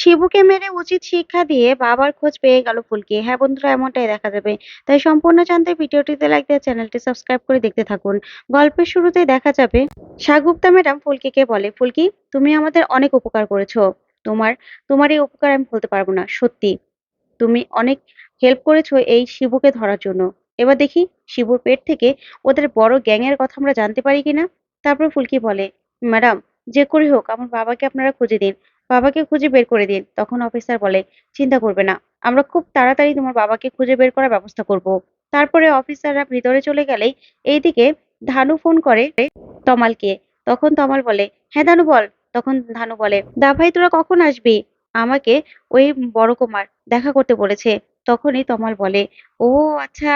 শিবুকে মেরে উচিত শিক্ষা দিয়ে বাবার খোঁজ পেয়ে গেল ফুলকি। হ্যাঁ বন্ধুরা, এমনটাই দেখা যাবে। তাই সম্পূর্ণ জানতে ভিডিওটিতে লাইক দিয়ে চ্যানেলটি সাবস্ক্রাইব করে দেখতে থাকুন। গল্পের শুরুতেই দেখা যাবে, সাগুপ্তা ম্যাডাম ফুলকিকে বলে, ফুলকি, তুমি আমাদের অনেক উপকার করেছ। তোমার তোমার এই উপকার আমি বলতে পারব না, সত্যি। তুমি অনেক হেল্প করেছ এই শিবুকে ধরার জন্য। এবার দেখি, শিবুর পেট থেকে ওদের বড় গ্যাংয়ের কথা আমরা জানতে পারি কিনা? তারপর ফুলকি বলে, ম্যাডাম, যে করে হোক, আমার বাবাকে আপনারা খুঁজে দিন। বাবাকে খুঁজে বের করে দিন। তখন অফিসার বলে, চিন্তা করবে না, আমরা খুব তাড়াতাড়ি তোমার বাবাকে খুঁজে বের করার ব্যবস্থা করব। তারপরে অফিসাররা ভিতরে চলে গেলেই এইদিকে ধানু ফোন করে তমালকে। তখন তমাল বলে হ্যাঁ ধানু বল। তখন ধানু বলে, দা ভাই, তোরা কখন আসবি? আমাকে ওই বড় কুমার দেখা করতে বলেছে। তখনই তমাল বলে, ও আচ্ছা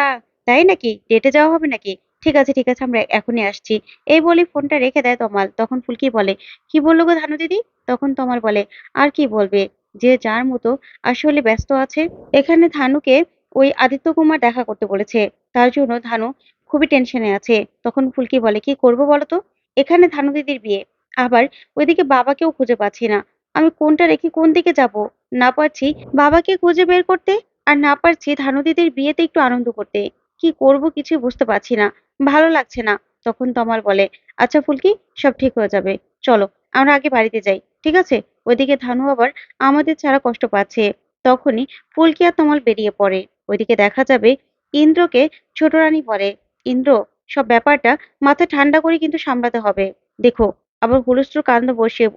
তাই নাকি? ডেটে যাওয়া হবে নাকি? ঠিক আছে ঠিক আছে, আমরা এখনই আসছি। এই বলে ফোনটা রেখে দেয় তমাল। তখন ফুলকি বলে, কি বলল গো ধানু দিদি? তখন তমাল বলে, আর কি বলবে? যে যার মতো আসলে ব্যস্ত আছে। এখানে ধানুকে ওই আদিত্য কুমার দেখা করতে বলেছে। তার জন্য ধানু খুবই টেনশনে আছে। তখন ফুলকি বলে, কি করব বলো তো? এখানে ধানু দিদির বিয়ে। আবার ওইদিকে বাবাকেও খুঁজে পাচ্ছি না। আমি কোনটা রেখে কোন দিকে যাব? না পারছি বাবাকে খুঁজে বের করতে আর না পারছি ধানু দিদির বিয়েতে একটু আনন্দ করতে। কি করব কিছু বুঝতে পারছি না, ভালো লাগছে না। তখন তমাল বলে আচ্ছা ফুলকি, সব ঠিক হয়ে যাবে, চলো, আমরা আগে বাড়িতে যাই, ঠিক আছে? ওইদিকে ধানু আবার আমাদের ছাড়া কষ্ট পাচ্ছে। তখনই ফুলকি আর তমাল বেরিয়ে পড়ে। ওইদিকে দেখা যাবে ইন্দ্রকে ছোট রানী বলে, ইন্দ্র, সব ব্যাপারটা মাথা ঠান্ডা করে কিন্তু সামলাতে হবে। দেখো, আবার হুলস্থুল কান্দ বসিয়ে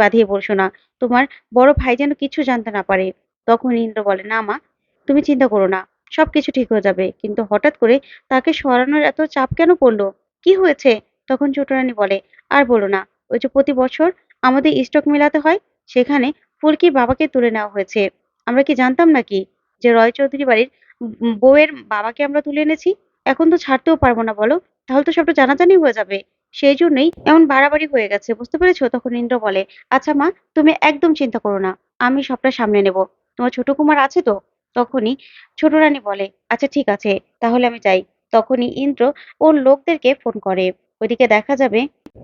বাঁধিয়ে বলছো না, তোমার বড় ভাই যেন কিছু জানতে না পারে। তখন ইন্দ্র বলে, না মা, তুমি চিন্তা করো না সবকিছু ঠিক হয়ে যাবে। কিন্তু হঠাৎ করে তাকে সরানোর এত চাপ কেন পড়ল? কি হয়েছে? তখন ছোট রানী বলে, আর বলো না, ওই যে প্রতি বছর আমাদের স্টক মেলাতে হয়, সেখানে ফুলকির বাবাকে তুলে নেওয়া হয়েছে। আমরা কি জানতাম নাকি যে রয় চৌধুরী বাড়ির বউয়ের বাবাকে আমরা তুলে এনেছি? এখন তো ছাড়তেও পারব না, বলো? তাহলে তো সবটা জানাজানি হয়ে যাবে। সেই জন্যই এমন বাড়াবাড়ি হয়ে গেছে, বুঝতে পেরেছ? তখন ইন্দ্র বলে আচ্ছা মা, তুমি একদম চিন্তা করো না, আমি সবটা সামনে নেব। তোমার ছোট কুমার আছে তো? তখনই ছোট রানী বলে আচ্ছা ঠিক আছে, তাহলে আমি যাই। তখনই ইন্দ্র ওর লোকদেরকে ফোন করে। ওইদিকে দেখা যাবে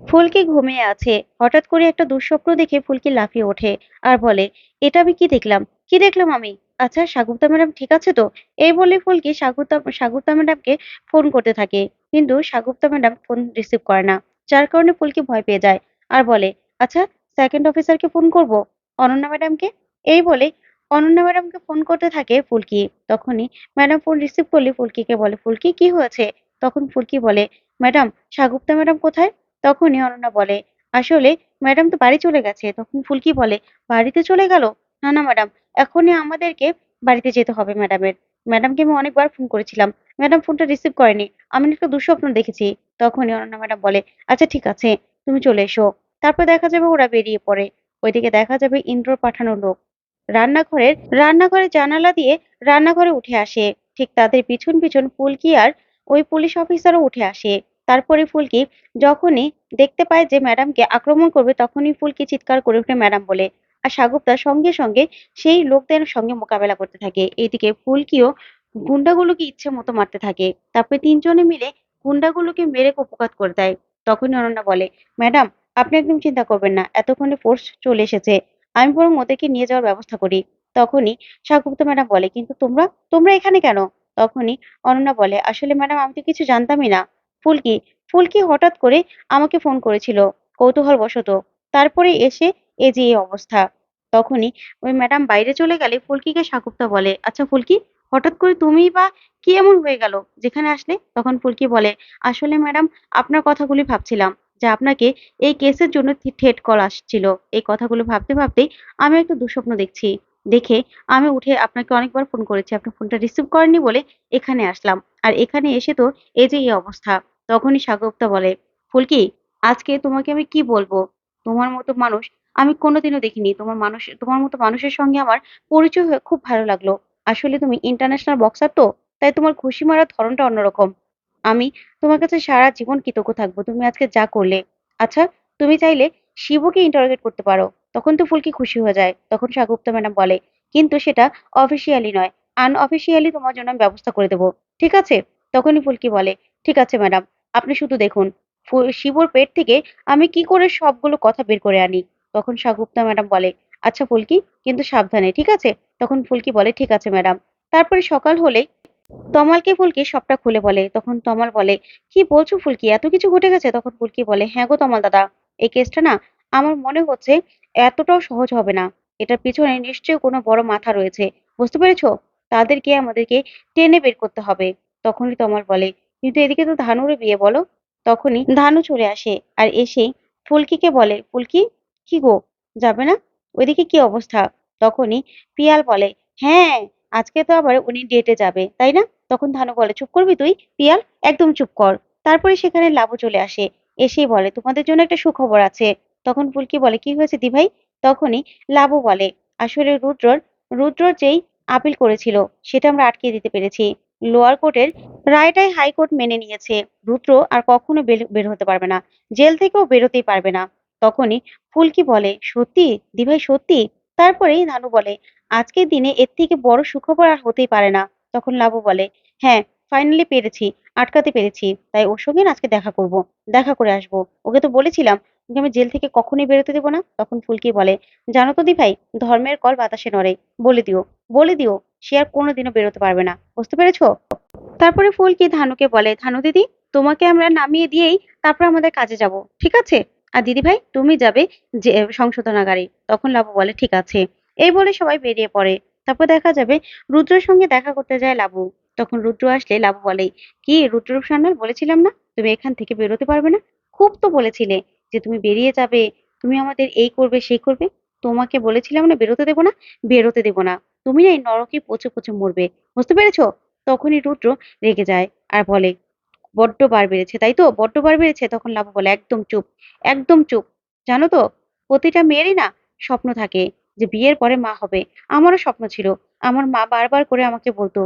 ফুলকি ঘুমিয়ে আছে। হঠাৎ করে একটা দুঃস্বপ্ন দেখে ফুলকি লাফিয়ে ওঠে আর বলে, এটা আমি কি দেখলাম? কি দেখলাম আমি? আচ্ছা সাগুপ্তা ম্যাডাম ঠিক আছে তো? এই বলে ফুলকি সাগুপ্তা সাগুপ্তা ম্যাডামকে ফোন করতে থাকে। কিন্তু সাগুপ্তা ম্যাডাম ফোন রিসিভ করে না। যার কারণে ফুলকি ভয় পেয়ে যায় আর বলে আচ্ছা সেকেন্ড অফিসারকে ফোন করব? অনন্যা ম্যাডামকে? এই বলে অনন্যা ম্যাডামকে ফোন করতে থাকে ফুলকি। তখনই ম্যাডাম ফোন রিসিভ করলে ফুলকিকে বলে, ফুলকি, কি হয়েছে? তখন ফুলকি বলে, ম্যাডাম, সাগুপ্তা ম্যাডাম কোথায়? তখনই অনন্যা বলে, আসলে ম্যাডাম তো বাড়ি চলে গেছে। তখন ফুলকি বলে, বাড়িতে চলে গেল? না না ম্যাডাম, এখনই আমাদেরকে বাড়িতে যেতে হবে ম্যাডামের। ম্যাডামকে আমি অনেকবার ফোন করেছিলাম। ম্যাডাম ফোনটা রিসিভ করেনি। আমি একটা দুঃস্বপ্ন দেখেছি। তখনই অনন্যা ম্যাডাম বলে আচ্ছা ঠিক আছে, তুমি চলে এসো। তারপর দেখা যাবে ওরা বেরিয়ে পড়ে। ওইদিকে দেখা যাবে ইন্দ্রর পাঠানো লোক। রান্নাঘরের রান্নাঘরের জানালা দিয়ে রান্নাঘরে উঠে আসে। ঠিক তাদের পিছন পিছন ফুলকি আর ওই পুলিশ অফিসারও উঠে আসে। তারপরে ফুলকি যখনই দেখতে পায় যে ম্যাডামকে আক্রমণ করবে, তখনই ফুলকি চিৎকার করে উঠে ম্যাডাম বলে। আর সাগুপ্তা সঙ্গে সঙ্গে সেই লোকদের সঙ্গে মোকাবেলা করতে থাকে। এইদিকে ফুলকিও গুন্ডাগুলোকে ইচ্ছে মতো মারতে থাকে। তারপরে তিনজনে মিলে গুন্ডাগুলোকে মেরে কুপকাত করে দেয়। তখনই অনন্যা বলে, ম্যাডাম, আপনি একদম চিন্তা করবেন না। এতক্ষণে ফোর্স চলে এসেছে। আমি বরং ওদেরকে নিয়ে যাওয়ার ব্যবস্থা করি। তখনই সাগুপ্তা ম্যাডাম বলে, কিন্তু তোমরা? তোমরা এখানে কেন? তখনই অনন্যা বলে, আসলে ম্যাডাম, আমি তো কিছু জানতামই না। ফুলকি ফুলকি হঠাৎ করে আমাকে ফোন করেছিল কৌতূহল বশত তারপরে এসে এ যে এই অবস্থা। তখনই ওই ম্যাডাম বাইরে চলে গেলে ফুলকিকে সাগুপ্তা বলে আচ্ছা ফুলকি, হঠাৎ করে তুমি বা কি এমন হয়ে গেল? যেখানে আসলে? তখন ফুলকি বলে, আসলে ম্যাডাম, আপনার কথাগুলি ভাবছিলাম। যে আপনাকে এই কেসের জন্য ঠেট কল আসছিল। এই কথাগুলো ভাবতে ভাবতেই আমি একটা দুঃস্বপ্ন দেখছি। দেখে আমি উঠে আপনাকে অনেকবার ফোন করেছি। আপনি ফোনটা রিসিভ করেননি বলে এখানে আসলাম। আর এখানে এসে তো এই যে এই অবস্থা, তখনই সাগরগুপ্তা বলে, ফুলকি, আজকে তোমাকে আমি কি বলব? তোমার মতো মানুষ আমি কোনোদিনও দেখিনি। তোমার মানুষ, তোমার মতো মানুষের সঙ্গে আমার পরিচয় হয়ে খুব ভালো লাগল। আসলে তুমি ইন্টারন্যাশনাল বক্সার তো, তাই তোমার খুশি মারার ধরনটা অন্যরকম। আমি তোমার কাছে সারা জীবন কৃতজ্ঞ থাকব। তুমি আজকে যা করলে আচ্ছা তুমি চাইলে শিবুকে ইন্টারোগেট করতে পারো। তখন তো ফুলকি খুশি হয়ে যায়। তখন সাগুপ্তা ম্যাডাম বলে, কিন্তু সেটা অফিসিয়ালি নয়। আনঅফিসিয়ালি তোমার জন্য আমি ব্যবস্থা করে দেবো। ঠিক আছে? তখনই ফুলকি বলে, ঠিক আছে ম্যাডাম, আপনি শুধু দেখুন। শিবুর পেট থেকে আমি কি করে সবগুলো কথা বের করে আনি? তখন সাগুপ্তা ম্যাডাম বলে আচ্ছা ফুলকি, কিন্তু সাবধানে, ঠিক আছে? তখন ফুলকি বলে, ঠিক আছে ম্যাডাম। তারপরে সকাল হলে তমালকে ফুলকি সবটা খুলে বলে। তখন তমাল বলে, কি বলছো ফুলকি? এত কিছু ঘটে গেছে? তখন ফুলকি বলে হ্যাঁ গো তমাল দাদা, এই কেসটা না আমার মনে হচ্ছে এতটাও সহজ হবে না। এটার পিছনে নিশ্চয়ই কোনো বড় মাথা রয়েছে। বুঝতে পেরেছ? তাদেরকে আমাদেরকে টেনে বের করতে হবে। তখনই তমাল বলে, কিন্তু এদিকে তো ধানুরও বিয়ে বলো। তখনই ধানু চলে আসে আর এসেই ফুলকিকে বলে, ফুলকি, কি গো? যাবে না? ওইদিকে কি অবস্থা? তখনই পিয়াল বলে হ্যাঁ আজকে তো আবার উনি ডেটে যাবে, তাই না? তখন ধানু বলে, চুপ করবি তুই? পিয়াল, একদম চুপ কর। তারপরে সেখানে লাবু চলে আসে, এসেই বলে, তোমাদের জন্য একটা সুখবর আছে। তখন ফুলকি বলে, কি হয়েছে দিভাই? তখনই লাবু বলে, আসলে রুদ্রর রুদ্রর যেই আপিল করেছিল, সেটা আমরা আটকে দিতে পেরেছি। লোয়ার কোর্টের রায়টাই হাইকোর্ট মেনে নিয়েছে। রুদ্র আর কখনো বের হতে পারবে না। জেল থেকেও বেরোতেই পারবে না। তখনই ফুলকি বলে, সত্যি? দিভাই, সত্যি? তারপরেই ধানু বলে, আজকের দিনে এর থেকে বড় সুখবর আর হতেই পারে না। তখন লাবু বলে হ্যাঁ ফাইনালি পেরেছি, আটকাতে পেরেছি, তাই ওর সঙ্গে আজকে দেখা করব, দেখা করে আসব। ওকে তো বলেছিলাম, ওকে আমি জেল থেকে কখনোই বেরোতে দেবো না। তখন ফুলকি বলে, জানো তো দি ভাই ধর্মের কল বাতাসে নড়ে, বলে দিও বলে দিও, সে আর কোনোদিনও বেরোতে পারবে না। বুঝতে পেরেছ? তারপরে ফুলকি ধানুকে বলে, ধানু দিদি, তোমাকে আমরা নামিয়ে দিয়েই তারপর আমাদের কাজে যাব, ঠিক আছে? আর দিদি ভাই তুমি যাবে যে সংশোধনাগারে? তখন লাবু বলে, ঠিক আছে। এই বলে সবাই বেরিয়ে পড়ে। তারপর দেখা যাবে রুদ্রের সঙ্গে দেখা করতে যায় লাবু। তখন রুদ্র আসলে, লাবু বলে, কি রুদ্ররূপ সান্যাল বলেছিলাম না? তুমি এখান থেকে বেরোতে পারবে না? খুব তো বলেছিলে যে, তুমি বেরিয়ে যাবে। তুমি আমাদের এই করবে, সেই করবে। তোমাকে বলেছিলাম না, বেরোতে দেবো না, বেরোতে দেবো না। তুমি না এই নরকে পচে পচে মরবে। বুঝতে পেরেছ? তখনই রুদ্র রেগে যায় আর বলে বড্ড বার বেড়েছে, তাই তো? বড্ড বার বেড়েছে? তখন লাবু বলে, একদম চুপ একদম চুপ। জানো তো, প্রতিটা মেয়েরই না স্বপ্ন থাকে যে বিয়ের পরে মা হবে। আমারও স্বপ্ন ছিল, আমার মা বারবার করে আমাকে বলতো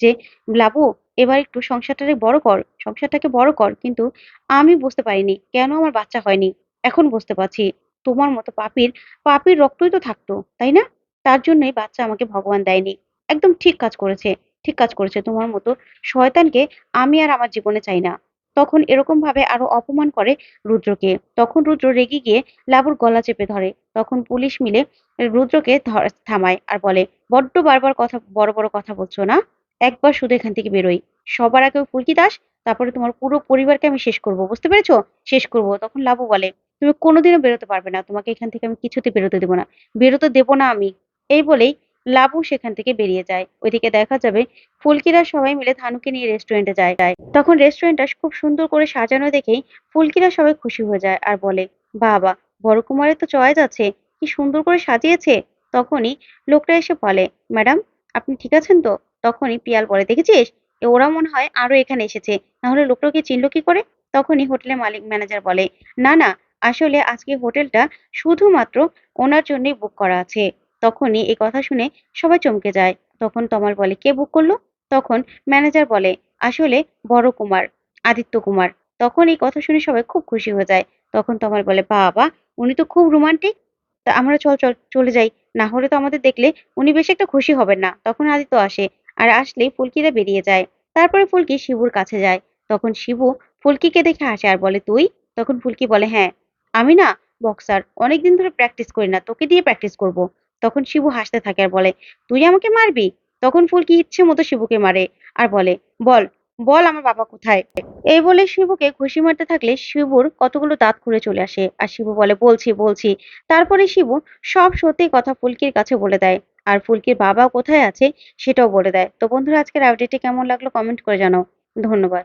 যে, লাবু, এবার একটু সংসারটাকে বড় কর, সংসারটাকে বড় কর। কিন্তু আমি বুঝতে পারিনি, কেন আমার বাচ্চা হয়নি? এখন বুঝতে পারছি, তোমার মতো পাপির পাপির রক্তই তো থাকতো, তাই না? তার জন্যই বাচ্চা আমাকে ভগবান দেয়নি। একদম ঠিক কাজ করেছে। ঠিক কাজ করেছে তোমার মতো। শয়তানকে আমি আর আমার জীবনে চাই না। তখন এরকম ভাবে আরও অপমান করে রুদ্রকে। তখন রুদ্র রেগে গিয়ে লাবুর গলা চেপে ধরে। তখন পুলিশ মিলে রুদ্রকে থামায় আর বলে, বড্ড বারবার কথা, বড় বড় কথা বলছো না? একবার শুধু এখান থেকে বেরোই। সবার আগে ফুলকি দাস, তারপরে তোমার পুরো পরিবারকে আমি শেষ করব। বুঝতে পেরেছ? শেষ করব। তখন লাবু বলে, তুমি কোনোদিনও বেরোতে পারবে না। তোমাকে এখান থেকে আমি কিছুতে বেরোতে দেবো না। বেরোতে দেবো না আমি। এই বলেই লাবু সেখান থেকে বেরিয়ে যায়। ওইদিকে দেখা যাবে ফুলকিরা সবাই মিলে ধানুকে নিয়ে রেস্টুরেন্টে যায়। তখন রেস্টুরেন্টটা খুব সুন্দর করে সাজানো দেখেই ফুলকিরা সবাই খুশি হয়ে যায় আর বলে, বাবা, বড় কুমারের তো চয়েস আছে, কি সুন্দর করে সাজিয়েছে? তখনই লোকটা এসে বলে, ম্যাডাম, আপনি ঠিক আছেন তো? তখনই পিয়াল বলে, দেখেছিস? ওরা মনে হয় আরও এখানে এসেছে। নাহলে লোকটাকে চিনল কি করে? তখনই হোটেলের মালিক ম্যানেজার বলে, না না, আসলে আজকে হোটেলটা শুধুমাত্র ওনার জন্যই বুক করা আছে। তখনই এই কথা শুনে সবাই চমকে যায়। তখন তমাল বলে, কে বুক করল? তখন ম্যানেজার বলে, আসলে বড় কুমার, আদিত্য কুমার। তখন এই কথা শুনে সবাই খুব খুশি হয়ে যায়। তখন তমাল বলে, বাবা, উনি তো খুব রোমান্টিক তা আমরা চল চল, চলে যাই। না হলে তো আমাদের দেখলে উনি বেশ একটা খুশি হবেন না। তখন আদিত্য আসে আর আসলেই ফুলকিরা বেরিয়ে যায়। তারপরে ফুলকি শিবুর কাছে যায়। তখন শিবু ফুলকিকে দেখে আসে আর বলে, তুই? তখন ফুলকি বলে হ্যাঁ আমি না বক্সার অনেকদিন ধরে প্র্যাকটিস করি না। তোকে দিয়ে প্র্যাকটিস করব। তখন শিবু হাসতে থাকে আর বলে, তুই আমাকে মারবি? তখন ফুলকি ইচ্ছে মতো শিবুকে মারে আর বলে, বল বল আমার বাবা কোথায়? এই বলে শিবুকে ঘুষি মারতে থাকলে শিবুর কতগুলো দাঁত খুঁড়ে চলে আসে আর শিবু বলে, বলছি বলছি। তারপরে শিবু সব সত্যি কথা ফুলকির কাছে বলে দেয় আর ফুলকির বাবা কোথায় আছে সেটাও বলে দেয়। তো বন্ধুরা, আজকের আপডেটটি কেমন লাগল কমেন্ট করে জানাও। ধন্যবাদ।